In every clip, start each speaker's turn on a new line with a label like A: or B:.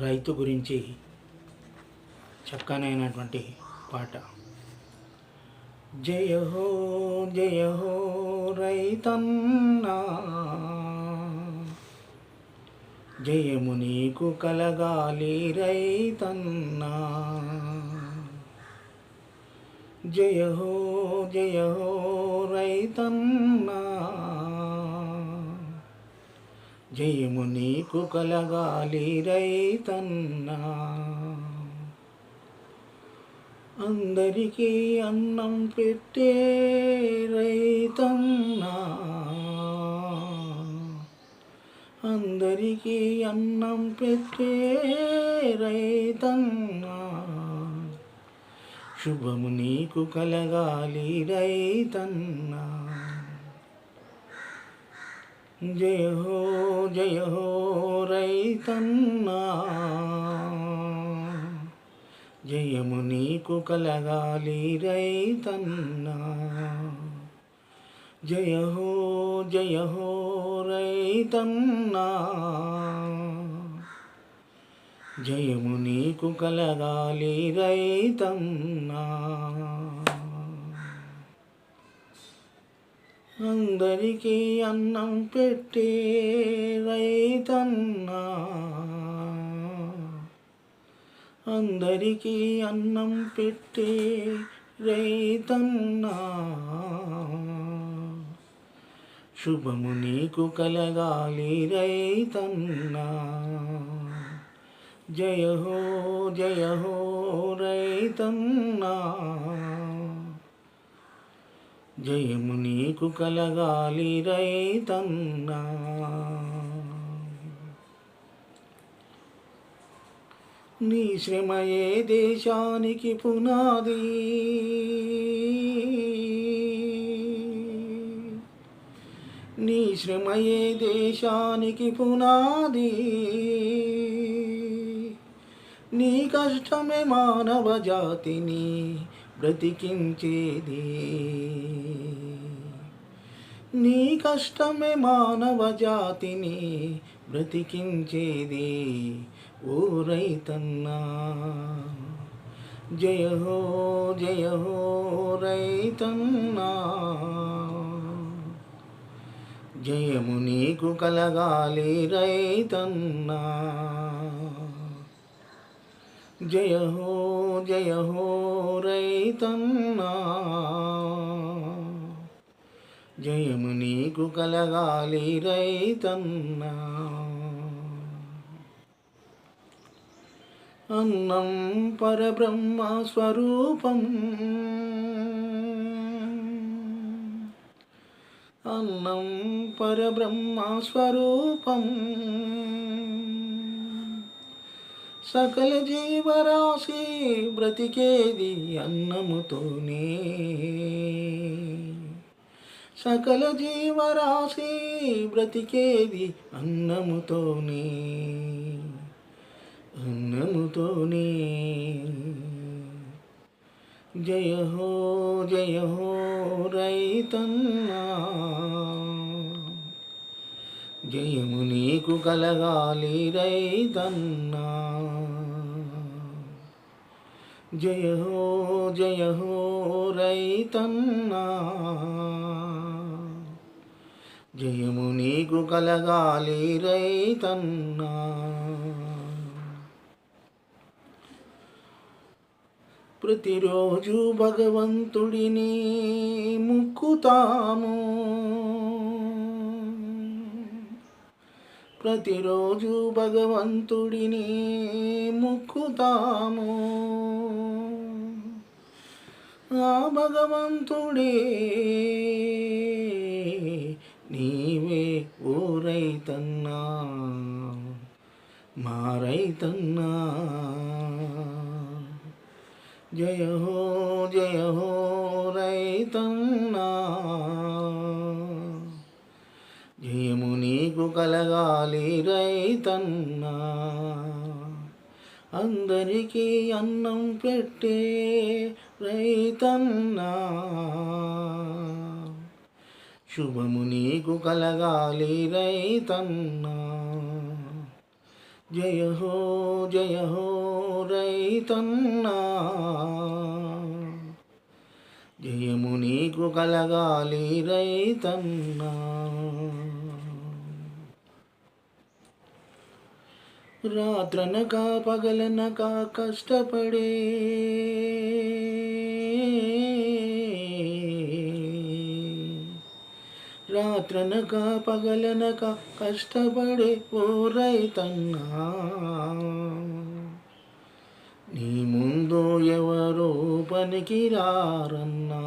A: రైతు గురించి చక్కనైనటువంటి పాట. జయ హో జయ హో రైతన్నా. జయము నీకు కలగాలి రైతన్నా. జయ హో జయ హో రైతన్నా. జయము నీకు కలగాలి రైతన్నా. అందరికీ అన్నం పెట్టే రైతన్నా. అందరికీ అన్నం పెట్టే రైతన్నా. శుభము నీకు కలగాలి రైతన్నా. జయ హో జయ హో రైతన్నా. జయము నీకు కలగాలి రైతన్నా. జయ హో జయ హో రైతన్నా. జయము నీకు కలగాలి రైతన్నా. అందరికీ అన్నం పెట్టే రైతన్నా. అందరికీ అన్నం పెట్టే రైతన్నా. శుభము నీకు కలగాలి రైతన్నా. జయ హో జయ హో రైతన్నా. జయము నీకు కలగాలి రైతన్నా. నీ శ్రమయే దేశానికి పునాది. నీ శ్రమయే దేశానికి పునాది. నీ కష్టమే మానవ జాతిని బ్రతికించేది. నీ కష్టమే మానవ జాతిని బ్రతికించేది. ఓ రైతన్నా జయ హో జయ హో రైతన్నా. జయము నీకు కలగాలి రైతన్నా. జయ హో జయ హో రైతన్నా. జయము నీకు కలగాలి రైతన్నా. అన్నం పరబ్రహ్మ స్వరూపం. అన్నం పరబ్రహ్మ స్వరూపం. సకల జీవరాశి బ్రతికేది అన్నముతోనే. సకల జీవరాశి బ్రతికేది అన్నముతోనే. అన్నముతోనే. జయ హో జయ హో రైతన్నా. జయము నీకు కలగాలి రైతన్నా. జయ హో జయ హో రైతన్నా. జయము నీకు కలగాలి రైతన్నా. ప్రతిరోజు భగవంతుడిని ముక్కుతాము. ప్రతిరోజు భగవంతుడిని ముక్కుతాము. ఆ భగవంతుడే నీవే ఓ మారైతన్నా జయ హో జయ హో రైతన్నా. కలగాలి రైతన్నా. అందరికీ అన్నం పెట్టే రైతన్నా. శుభము నీకు కలగాలి రైతన్నా. జయ హో జయ హో రైతన్నా. జయము నీకు కలగాలి రైతన్నా. రాత్రనగా పగలనగా కష్టపడే రాత్రనగా పగలనగా కష్టపడే ఓ రైతన్నా. నీ ముందు ఎవరో పనికి రారన్నా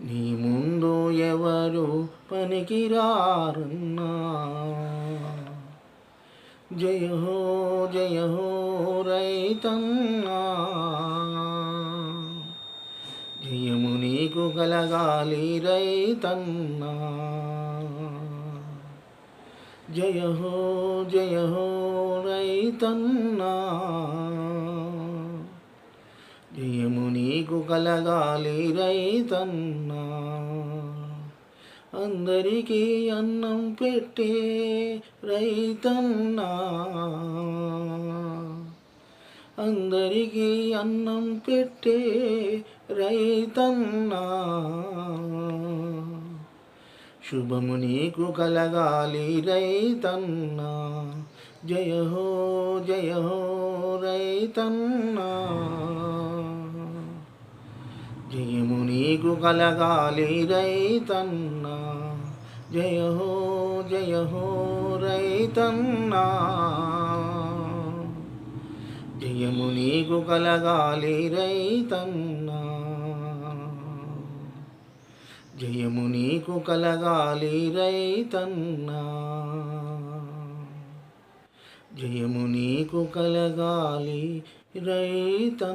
A: నీ ముందు ఎవరు పనికి రారన్నా జయ హో జయ హో రైతన్నా. జయము నీకు కలగాలి రైతన్నా. జయ హో జయ హో రైతన్నా. జయము నీకు కలగాలి రైతన్నా. అందరికీ అన్నం పెట్టే రైతన్నా. అందరికీ అన్నం పెట్టే రైతన్నా. శుభము నీకు కలగాలి రైతన్నా. జయ హో జయ హో రైతన్నా. జయము నీకు కలగాలి రైతన్నా. జయ హో జయ హో రైతన్నా. జయము నీకు కలగాలి రైతన్నా. జయము నీకు కలగాలి రైతన్నా. జయము నీకు కలగాలి రైతన్నా.